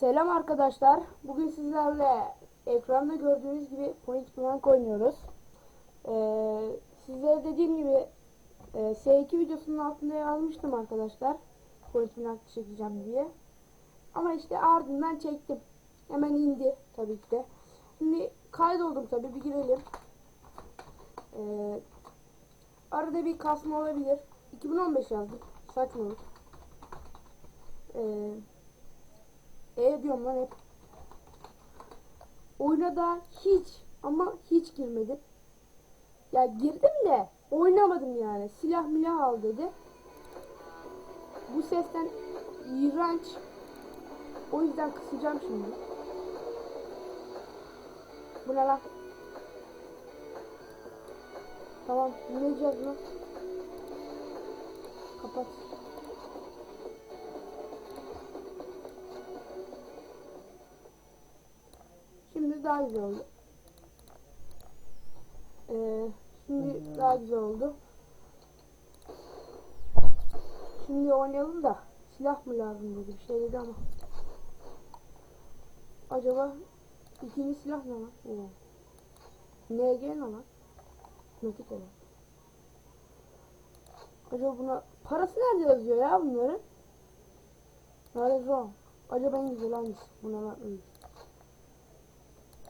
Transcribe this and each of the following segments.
Selam arkadaşlar. Bugün sizlerle ekranda gördüğünüz gibi Point Blank oynuyoruz. Ee, sizlere dediğim gibi e, S2 videosunun altında yazmıştım arkadaşlar. Point Blank çekeceğim diye. Ama işte ardından çektim. Hemen indi tabii ki de. Şimdi kaydoldum tabii bir girelim. Ee, arada bir kasma olabilir. 2015 yazdım. Saçmalık. Ee, e diyorum lan hep. Oyuna da hiç ama hiç girmedim. Ya girdim de oynamadım yani. Silah milah al dedi. Bu sesten iğrenç. O yüzden kısacağım şimdi. Bu ne lan? Tamam ne diyeceğiz lan? Kapat. Daha güzel oldu. Ee, şimdi daha güzel oldu. Şimdi oynayalım da silah mı lazım dedi bir şey dedi ama. Acaba ikinci silah ne lan? Oo. NG ne lan? Nakit olan. Acaba buna parası nerede yazıyor ya bunların? Nerede o? Acaba en güzel hangisi? Buna lan.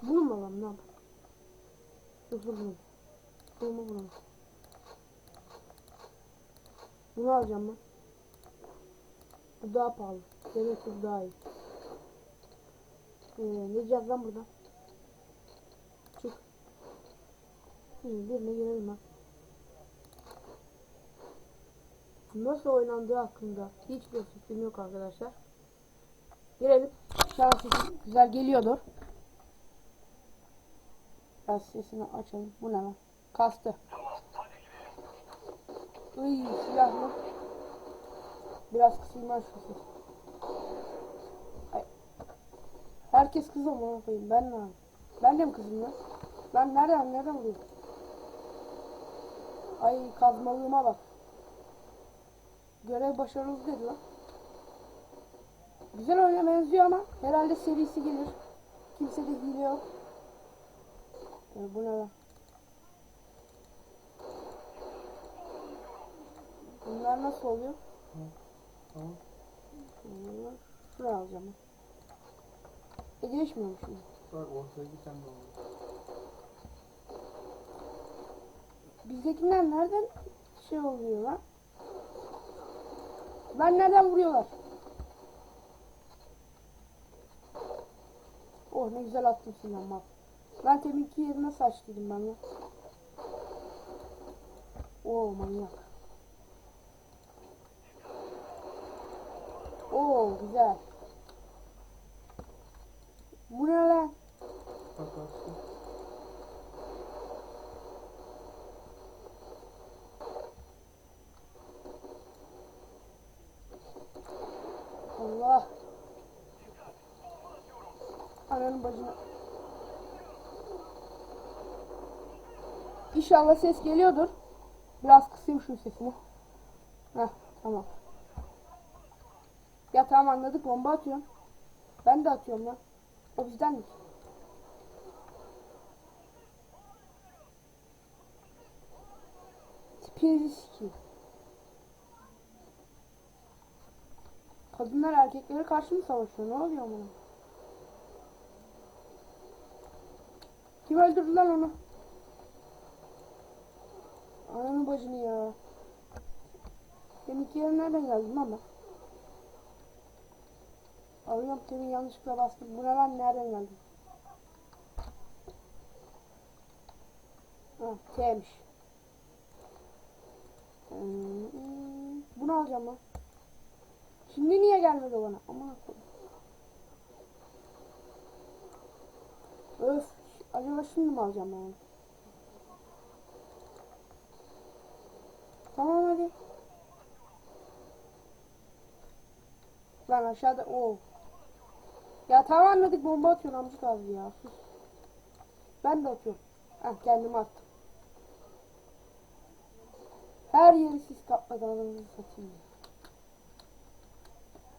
Hı. Bunu mu alalım ne yapalım? Yoksa bunu alacağım ben. Bu daha pahalı. Demek ki bu daha iyi. Ee, ne diyeceğiz lan buradan? Çık. Hı, birine girelim ha. Nasıl oynandığı hakkında hiçbir fikrim yok arkadaşlar. Girelim. Şans güzel geliyordur. Biraz sesini açalım. Bu ne lan? Kastı. Iy silahlı. Biraz kısayım ben şu ses. Herkes kız ama koyayım. Ben ne yapayım? Ben de mi kızım lan? Ben nereden nereden vuruyorum? Ay kazmalığıma bak. Görev başarılı dedi lan. Güzel oyuna benziyor ama herhalde serisi gelir. Kimse de hile yok. Ya bu ne lan? Bunlar nasıl oluyor? Tamam. Bunlar şuraya alacağım. E değişmiyor şimdi? Bak ortaya giten de olur. Bizdekiler nereden şey oluyor lan? Ben nereden vuruyorlar? Oh ne güzel attım Sinan bak. Ben teminki yerine saçtıydım ben ya. Oo manyak. Oo güzel. Bu ne lan? Bak bak. Allah. Ananın bacına. İnşallah ses geliyordur. Biraz kısayım şu sesini. Heh tamam. Ya tamam anladık bomba atıyorum. Ben de atıyorum lan. O bizden mi? Tipinizi sikeyim. Kadınlar erkeklere karşı mı savaşıyor? Ne oluyor buna? Kim öldürdü lan onu? Ananın bacını ya. Benim iki yerim nereden geldim ama? Alıyorum temin yanlışlıkla bastım. Bu ne lan nereden geldi? Ha T'miş. Hmm, bunu alacağım lan. Şimdi niye gelmedi bana? Aman. Öf. Acaba şimdi mi alacağım ben Tamam hadi. Lan aşağıda o. Ya tamam anladık bomba atıyor amcık abi ya. Ben de atıyorum. Heh kendimi attım. Her yeri siz kaplakalarınızı satayım.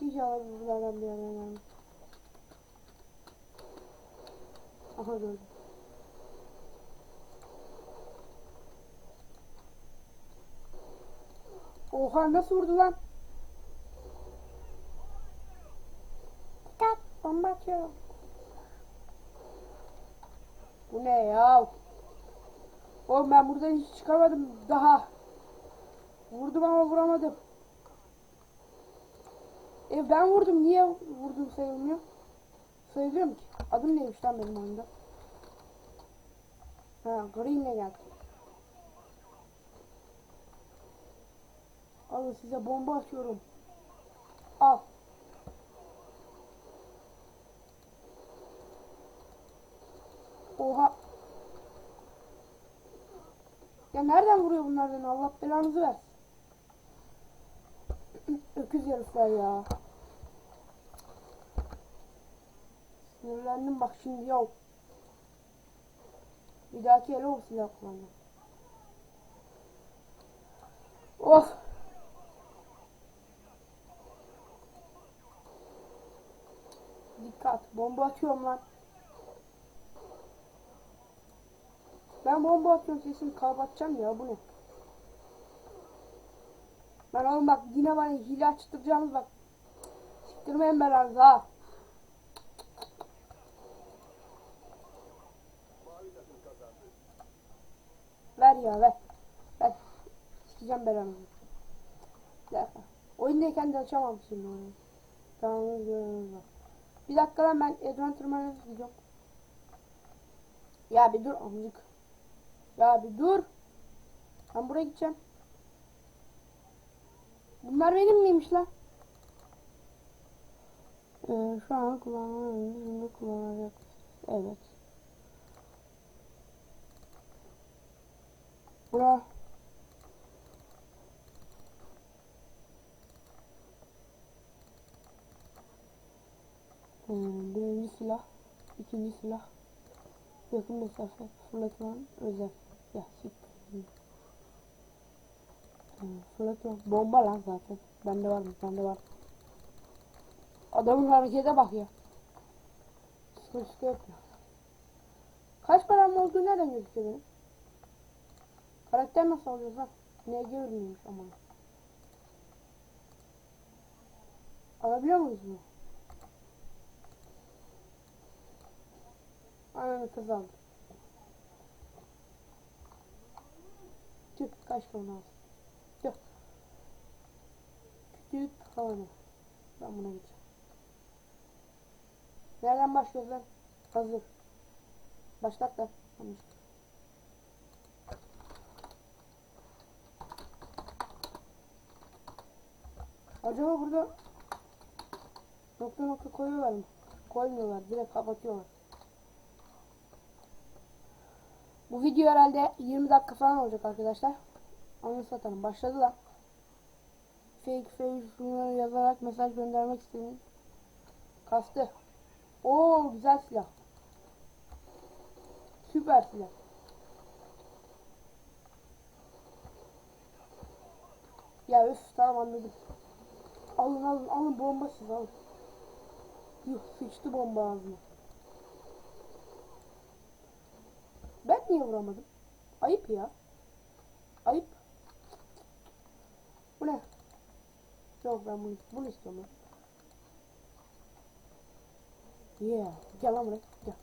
İnşallah buralardan bir yerden gelmiş. Aha gördüm. Oha nasıl vurdu lan? Dikkat bomba atıyorum. Bu ne ya? Oğlum ben buradan hiç çıkamadım daha. Vurdum ama vuramadım. E ben vurdum niye vurdum sayılmıyor? Sayılıyor mu ki? Adım neymiş lan benim oyunda? Ha Green'le geldi. Alın size bomba atıyorum. Al. Oha. Ya nereden vuruyor bunlar beni? Allah belanızı versin. Öküz herifler ya. Sinirlendim bak şimdi yok. Bir dahaki ele o silah kullanacağım. Of. Dikkat. Bomba atıyorum lan. Ben bomba atıyorum sesini kapatacağım ya bu ne? Ben oğlum bak yine bana hile açtıracağınız bak. Siktirmeyin belanızı ha. Ver ya ver. Ver. Sikeceğim belanızı. Bir dakika. Oyundayken de açamam şimdi oyunu. Tamam. Bir dakika lan ben Adventure Manager gidiyorum. Ya bir dur amcık. Ya bir dur. Ben buraya gideceğim. Bunlar benim miymiş lan? Ee, şu an kullanılan bunu kullanacak. Evet. Bura. Hmm, birinci silah. ikinci silah. Yakın mesafe. Fırlatılan özel. Ya siktir. Bomba lan zaten. Bende var mı? Bende var. Adamın harekete bak ya. Sıkı sıkı yapıyor. Kaç param olduğu nereden gözüküyor benim? Karakter nasıl alacağız lan? Ne görünüyormuş ama. Alabiliyor muyuz bunu? Ananı kız aldı. Tüh kaç puan aldı. Tüh. Küçük havanı. Ben buna gideceğim. Nereden başlıyoruz lan? Hazır. Başlat da. Tamam. Acaba burada nokta nokta koyuyorlar mı? Koymuyorlar. Direkt kapatıyorlar. Bu video herhalde 20 dakika falan olacak arkadaşlar. Anı satalım. Başladı lan. Fake şunları yazarak mesaj göndermek istedim. Kastı. Oo güzel silah. Süper silah. Ya üf tamam anladım. Alın alın alın bomba siz alın. Yuh sıçtı bomba ağzıma. Ben niye vuramadım? Ayıp ya. Ayıp. Bu ne? Yok ben bunu, bunu istiyorum. Yeah. Gel lan buraya. Gel.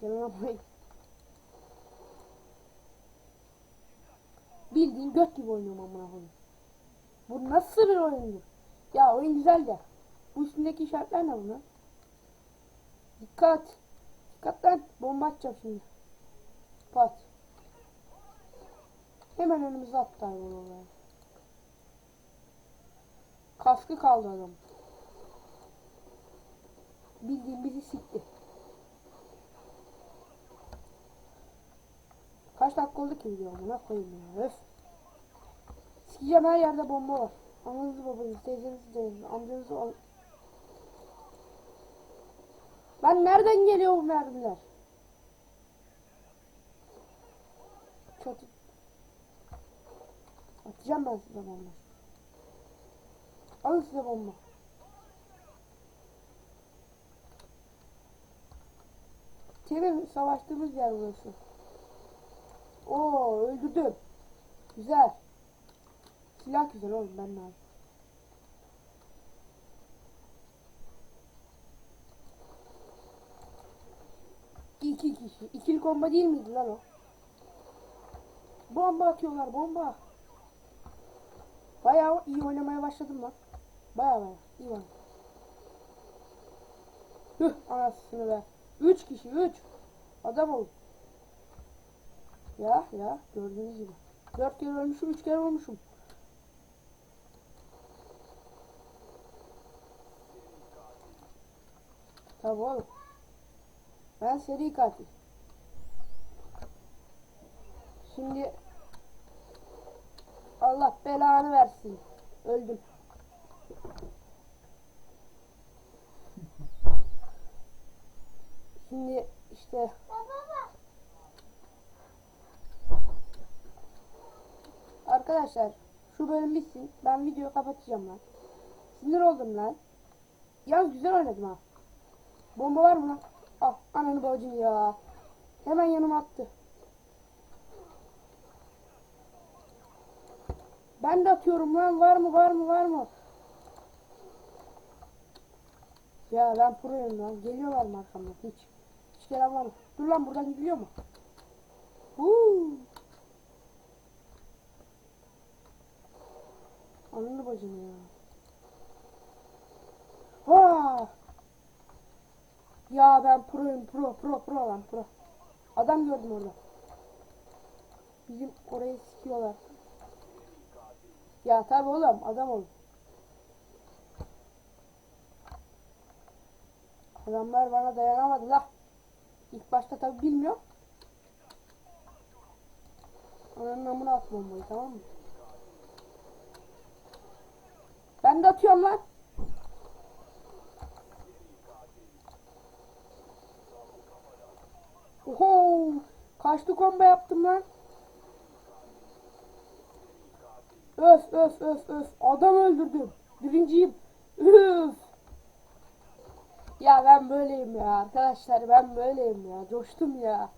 Gel lan buraya. Bildiğin göt gibi oynuyorum amına koyayım. Bu nasıl bir oyundur? Ya oyun güzel de. Bu üstündeki işaretler ne bunlar? Dikkat. Dikkat lan. Bomba atacağım şimdi. Pat. Hemen önümüze attı hayvan olaya. Kaskı kaldı adam. Bildiğin bizi sikti. Kaç dakika oldu ki video amına koyayım ya. Öf. Sikeceğim her yerde bomba var. Ananızı babanızı, teyzenizi, teyzenizi, amcanızı. Lan nereden geliyor bu mermiler? Çatı. Atacağım ben size bomba. Alın size bomba. Temin savaştığımız yer burası. Oo öldürdüm. Güzel. Silah güzel oğlum ben aldım. İki kişi. İkili komba değil miydi lan o? Bomba atıyorlar bomba. Bayağı iyi oynamaya başladım lan. Bayağı bayağı iyi oynadım. Hıh anasını be. Üç kişi üç. Adam ol. Ya ya gördüğünüz gibi. Dört kere ölmüşüm üç kere olmuşum. Tabii oğlum. Ben seri katil. Şimdi Allah belanı versin. Öldüm. Şimdi işte Arkadaşlar şu bölüm bitsin. Ben videoyu kapatacağım lan. Sinir oldum lan. Yalnız güzel oynadım ha. Bomba var mı lan? Ah ananı bacını ya. Hemen yanıma attı. Ben de atıyorum lan. Var mı var mı var mı? Ya ben proyum lan. Geliyorlar mı arkamdan? Hiç. Hiç gelen var mı? Dur lan buradan gidiliyor mu? Huu. Ananı bacını ya. Ha! Ya ben proyum pro pro pro lan pro. Adam gördüm orada. Bizim orayı sikiyorlar. Ya tabi oğlum adam ol. Adamlar bana dayanamadı la. İlk başta tabi bilmiyorum. Ananın amına at bombayı tamam mı? Ben de atıyorum lan. Oho! Kaçlı komba yaptım lan. Öf öf öf öf. Adam öldürdüm. Birinciyim. Üf. Ya ben böyleyim ya arkadaşlar ben böyleyim ya. Coştum ya.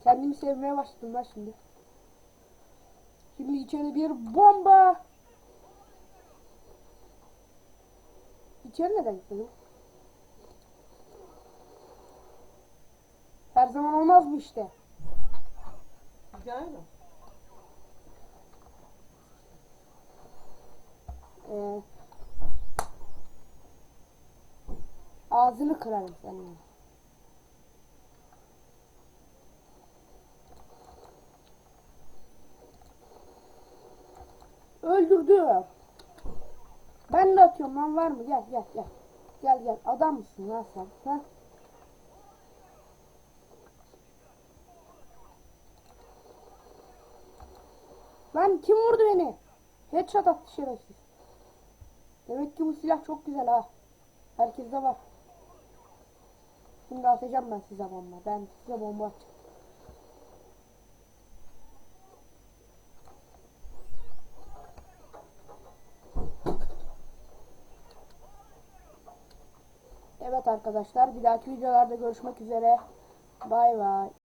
Kendimi sevmeye başladım lan şimdi. Şimdi içeri bir bomba. İçeri neden gitmedim? Her zaman olmaz bu işte. Hikaye mi? Ee, ağzını kırarım senin. Öldürdü. Ben de atıyorum lan var mı? Gel gel gel. Gel gel. Adam mısın lan sen? Ha? Lan kim vurdu beni? Headshot attı şerefsiz. Demek ki bu silah çok güzel ha. Herkeste var. Şimdi atacağım ben size bomba. Ben size bomba atacağım. Evet arkadaşlar bir dahaki videolarda görüşmek üzere. Bay bay.